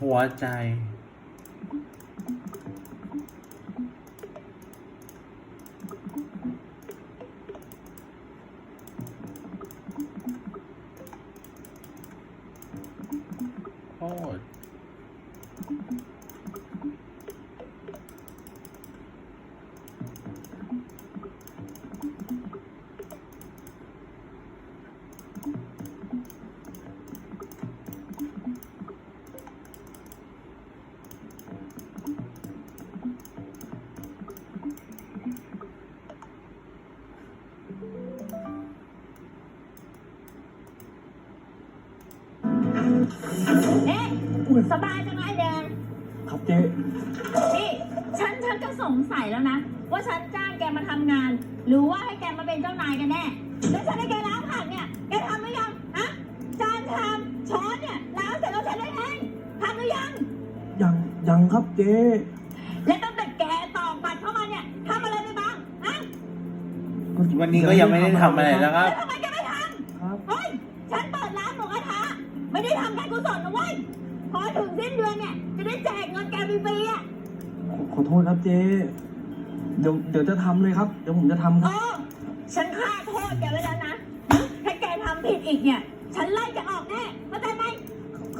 หัวใจ โคตร เอ๊ะสบายจังไงแดง ครับเจ๊นี่ ฉันฉันก็สงสัยแล้วนะ ว่าฉันจ้างแกมาทำงาน หรือว่าให้แกมาเป็นเจ้านายกันแน่ แล้วฉันให้แกล้างผักเนี่ย แกทำหรือยังฮะจานชามช้อนเนี่ยล้างเสร็จแล้วฉันได้เองทำหรือยัง ยังยังครับเจ๊และตั้งแต่แกตอกบัตรเข้ามาเนี่ยทำอะไรไปบ้างฮะวันนี้ก็ยังไม่ได้ทำอะไรแล้วครับ แล้วทำไมแก ไม่ได้ทำการกุศลนะเว้ยพอถึงสิ้นเดือนเนี่ย จะได้แจกเงินแกฟรีๆอะขอขอโทษครับเจ๊เดี๋ยวเดี๋ยวจะทำเลยครับ เดี๋ยวผมจะทำคเอรับ อฉันฆ่าโทษแกไว้แล้วนะ ถ้าแกทำผิดอีกเนี่ย ฉันไล่จะออกแน่เข้าใจไหม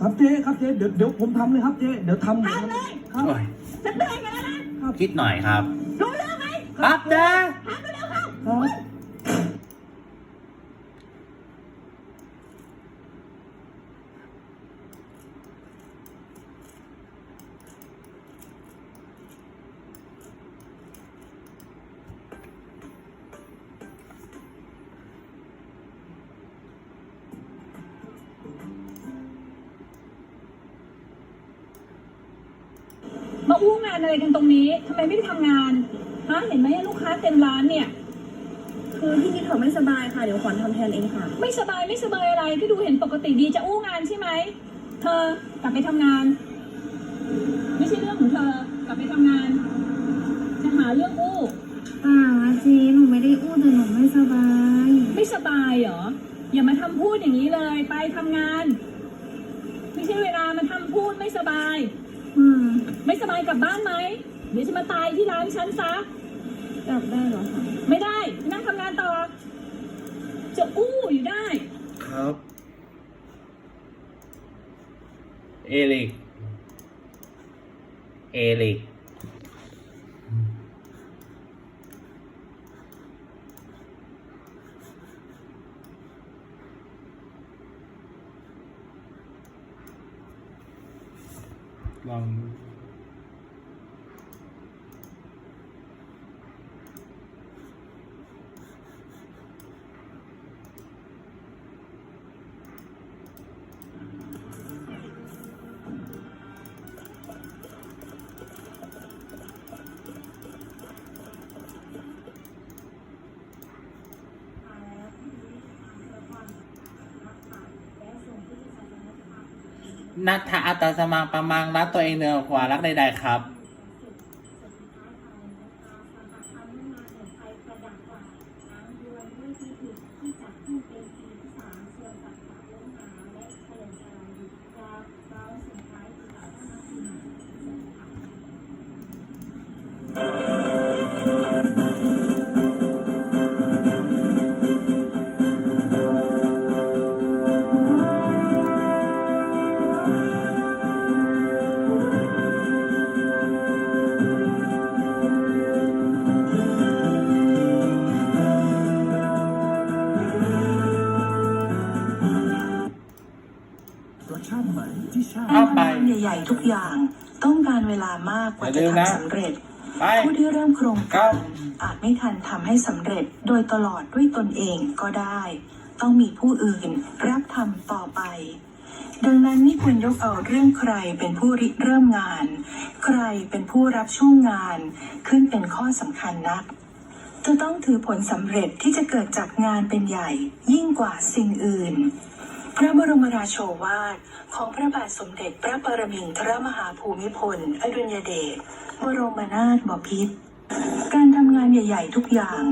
ครับเจ๊ครับเจ๊เดี๋ยวเดี๋ยวผมทำเลยครับเจ๊เดี๋ยวทำเลยครับทำเลยครับโอ้ยฉันเตือนแกแล้วนะคิดหน่อยครับ รู้เรื่องไหมครับนะ ทำเร็วๆเข้า ครับ มาอู้งานอะไรกันตรงนี้ทำไมไม่ไปทำงานฮะเห็นไหมลูกค้าเต็มร้านเนี่ย คือพี่นิดเขาไม่สบายค่ะ เดี๋ยวขวัญทำแทนเองค่ะ ไม่สบายไม่สบายอะไรก็ดูเห็นปกติดีจะอู้งานใช่ไหมเธอกลับไปทำงาน ไม่ใช่เรื่องของเธอกลับไปทำงาน จะหาเรื่องอู้อ่าเจ๊หนูไม่ได้อู้แต่หนูไม่สบาย ไม่สบายเหรออย่ามาทำพูดอย่างนี้เลย ไปทำงาน ไม่ใช่เวลามาทำพูดไม่สบาย อืมไม่สบายกลับบ้านไหมเดี๋ยวจะมาตายที่ร้านฉันซะ กลับได้เหรอคะไม่ได้นั่งทำงานต่อ จะอู้อยู่ได้ ครับ เอลิก เอลิก ล นัทธะอัตตสมังประมังรักตัวเองเหนือกว่ารักใดๆครับร หญ่ๆทุกอย่าง ต้องการเวลามากกว่าอย่าจะลืมนะทำสำเร็จไปผู้ที่เริ่มโครงครักาบรอาจไม่ทันทำให้สำเร็จโดยตลอดด้วยตนเองก็ได้ ต้องมีผู้อื่นรับทำต่อไป ดังนั้นไม่ควรยกเอาเรื่องใครเป็นผู้ริเริ่มงาน ใครเป็นผู้รับช่วงงาน ขึ้นเป็นข้อสำคัญนักจะต้องถือผลสำเร็จที่จะเกิดจากงานเป็นใหญ่ ยิ่งกว่าสิ่งอื่น พระบรมราโชวาท ของพระบาทสมเด็จพระปรมินทรมหาภูมิพล อดุลยเดชบรมนาถบพิตรการทำงานใหญ่ ๆ ทุกอย่าง